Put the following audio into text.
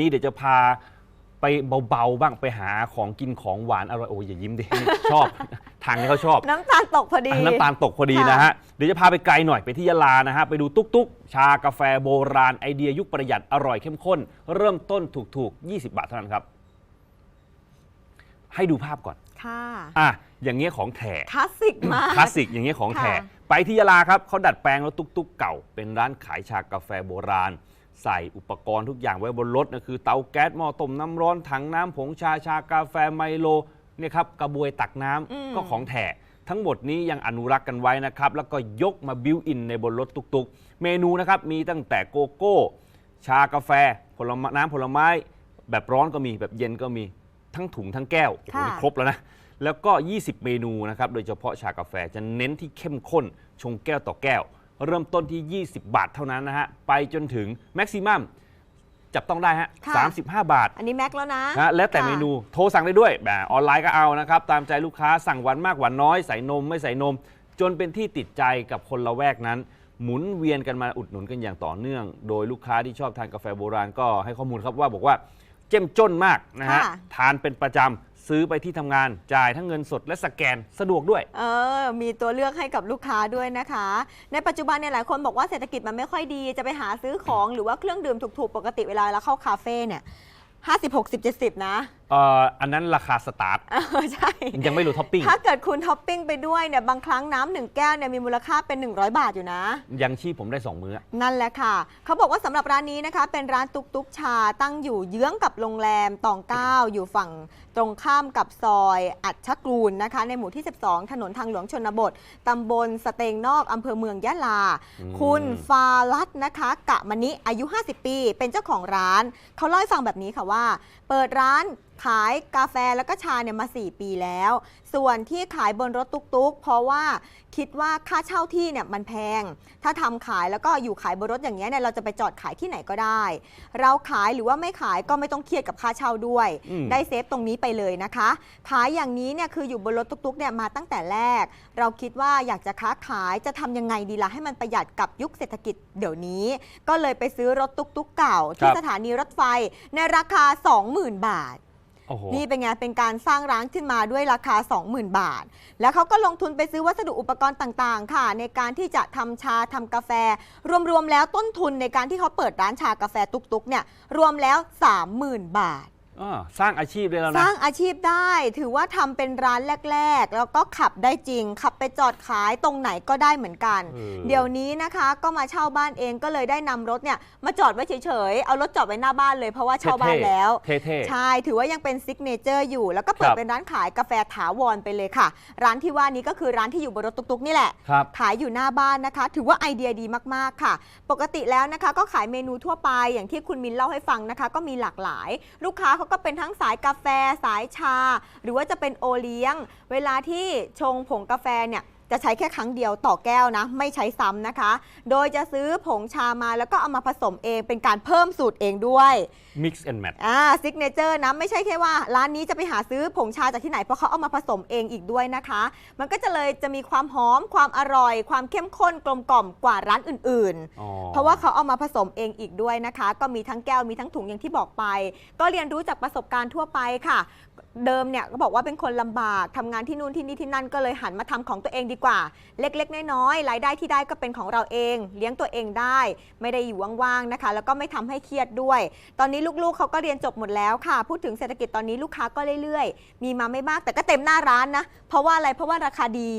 นี่เดี๋ยวจะพาไปเบาๆบ้างไปหาของกินของหวานอร่อยโอ้ยอย่ายิ้มดิ ชอบ ทางนี้เขาชอบน้ำตาลตกพอดี น้ำตาลตกพอดีนะฮะ เดี๋ยวจะพาไปไกลหน่อยไปที่ยะลานะฮะ ไปดูตุ๊กๆ ชากาแฟโบราณไอเดียยุคประหยัดอร่อยเข้มข้น เริ่มต้นถูกๆ 20 บาทเท่านั้นครับ ให้ดูภาพก่อน ค่ะ อะอย่างเงี้ยของแท้คลาสสิกมาก คลาสสิกอย่างเงี้ยของแท้ค่ะไปที่ยะลาครับเขาดัดแปลงรถตุ๊กๆ เก่า เป็นร้านขายชากาแฟโบราณ ใส่อุปกรณ์ทุกอย่างไว้บนรถนะคือเตาแก๊สหม้อต้มน้ำร้อนถังน้ำผงชาชากาแฟไมโลเนี่ยครับกระบวยตักน้ำอืมก็ของแท้ทั้งหมดนี้ยังอนุรักษ์กันไว้นะครับ แล้วก็ยกมาบิวอินในบนรถตุกๆ เมนูนะครับ มีตั้งแต่โกโก้ ชากาแฟ ผลไม้น้ำผลไม้ แบบร้อนก็มีแบบเย็นก็มีทั้งถุงทั้งแก้วโอ้โหค่ะนี่ครบแล้วนะ แล้วก็ 20 เมนูนะครับ โดยเฉพาะชากาแฟจะเน้นที่เข้มข้นชงแก้วต่อแก้ว เริ่มต้นที่ 20 บาทเท่านั้นนะฮะ ไปจนถึงแม็กซิมัมจับต้องได้ฮะค่ะ 35 บาทอันนี้แม็กแล้วนะนะแล้วแต่ค่ะเมนูโทรสั่งได้ด้วยแบบออนไลน์ก็เอานะครับ ตามใจลูกค้าสั่งหวานมากหวานน้อย ใส่นมไม่ใส่นม จนเป็นที่ติดใจกับคนละแวกนั้น หมุนเวียนกันมาอุดหนุนกันอย่างต่อเนื่อง โดยลูกค้าที่ชอบทานกาแฟโบราณก็ให้ข้อมูลครับว่าบอกว่าเจ้มจนมากนะฮะค่ะ ทานเป็นประจำ ซื้อไปที่ทำงาน จ่ายทั้งเงินสดและสแกนสะดวกด้วย เออ มีตัวเลือกให้กับลูกค้าด้วยนะคะ ในปัจจุบันเนี่ยหลายคนบอกว่าเศรษฐกิจมันไม่ค่อยดี จะไปหาซื้อของหรือว่าเครื่องดื่มถูกๆ ปกติเวลาเราเข้าคาเฟ่เนี่ยห้าสิบหกสิบเจ็ดสิบนะเอ่ออันนั้นราคาสตาร์ท เออใช่ ยังไม่รู้ท็อปปิ้ง ถ้าเกิดคุณท็อปปิ้งไปด้วยเนี่ยบางครั้งน้ำหนึ่งแก้วเนี่ยมีมูลค่าเป็น 100 บาทอยู่นะ ยังชีพผมได้สองมื้อ นั่นแหละค่ะ เขาบอกว่าสำหรับร้านนี้นะคะ เป็นร้านตุกตุกชาตั้งอยู่เยื้องกับโรงแรมตองเก้าอยู่ฝั่งตรงข้ามกับซอยอัดชกรูนนะคะ ในหมู่ที่ 12 ถนนทางหลวงชนบทตำบลสเตงนอกอำเภอเมืองยะลา อืม คุณฟาลัดนะคะ กะมณิอายุ 50 ปี เป็นเจ้าของร้าน เขาเล่าให้ฟังแบบนี้ค่ะว่า เปิดร้านขายกาแฟแล้วก็ชาเนี่ยมา 4 ปีแล้ว ส่วนที่ขายบนรถตุกๆ เพราะว่าคิดว่าค่าเช่าที่เนี่ยมันแพง ถ้าทำขายแล้วก็อยู่ขายบนรถอย่างเงี้ยเนี่ยเราจะไปจอดขายที่ไหนก็ได้ เราขายหรือว่าไม่ขายก็ไม่ต้องเครียดกับค่าเช่าด้วยอืมได้เซฟตรงนี้ไปเลยนะคะ ขายอย่างนี้เนี่ยคืออยู่บนรถตุกๆเนี่ยมาตั้งแต่แรก เราคิดว่าอยากจะค้าขายจะทำยังไงดีล่ะให้มันประหยัดกับยุคเศรษฐกิจเดี๋ยวนี้ ก็เลยไปซื้อรถตุกๆ เก่า ที่ครับสถานีรถไฟในราคา 20,000 บาท โอ้โห นี่เป็นไงเป็นการสร้างร้านขึ้นมาด้วยราคา 20,000 บาท แล้วเขาก็ลงทุนไปซื้อวัสดุอุปกรณ์ต่างๆ ค่ะ ในการที่จะทำชาทำกาแฟ รวมๆแล้วต้นทุนในการที่เขาเปิดร้านชากาแฟตุกๆเนี่ยรวมแล้ว 30,000 บาท อ่าสร้างอาชีพได้แล้วสนะ ร้างอาชีพได้ ถือว่าทำเป็นร้านแรก ๆ แล้วก็ขับได้จริง ขับไปจอดขายตรงไหนก็ได้เหมือนกัน เออ เดี๋ยวนี้นะคะก็มาเช่าบ้านเองก็เลยได้นำรถเนี่ยมาจอดไว้เฉยๆ เอารถจอดไว้หน้าบ้านเลยเพราะว่าเช่าบ้านแล้ว เท่ๆใช่ ถือว่ายังเป็นซิกเนเจอร์อยู่ แล้วก็เปิคดรับ เป็นร้านขายกาแฟถาวรไปเลยค่ะ ร้านที่ว่านี้ก็คือร้านที่อยู่บนรถตุกๆนี่แหละครับ ขายอยู่หน้าบ้านนะคะ ถือว่าไอเดียดีมากๆค่ะ ปกติแล้วนะคะ ก็ขายเมนูทั่วไปอย่างที่คุณมินเล่าให้ฟังนะคะ ก็มีหลากหลาย ลูกค้าเขาก็เป็นทั้งสายกาแฟสายชา หรือว่าจะเป็นโอเลี้ยง เวลาที่ชงผงกาแฟเนี่ย จะใช้แค่ครั้งเดียวต่อแก้วนะ ไม่ใช้ซ้ำนะคะ โดยจะซื้อผงชามาแล้วก็เอามาผสมเองเป็นการเพิ่มสูตรเองด้วย mix and match อ่าซิกเนเจอร์นะ ไม่ใช่แค่ว่า ร้านนี้จะไปหาซื้อผงชาจากที่ไหน เพราะเขาเอามาผสมเองอีกด้วยนะคะ มันก็จะเลยจะมีความหอมความอร่อย ความเข้มข้นกลมกล่อมกว่าร้านอื่นๆอ๋อเพราะว่าเขาเอามาผสมเองอีกด้วยนะคะ ก็มีทั้งแก้วมีทั้งถุงอย่างที่บอกไป ก็เรียนรู้จากประสบการณ์ทั่วไปค่ะ เดิมเนี่ยก็บอกว่าเป็นคนลำบากทำงานที่นู่นที่นี่ที่นั่นก็เลยหันมาทำของตัวเองดีกว่า เล็กๆ น้อยๆรายได้ที่ได้ก็เป็นของเราเอง เลี้ยงตัวเองได้ ไม่ได้อยู่ว่างๆนะคะ แล้วก็ไม่ทำให้เครียดด้วย ตอนนี้ลูกๆเขาก็เรียนจบหมดแล้วค่ะ พูดถึงเศรษฐกิจตอนนี้ลูกค้าก็เรื่อยๆ มีมาไม่มากแต่ก็เต็มหน้าร้านนะ เพราะว่าอะไรเพราะว่าราคาดี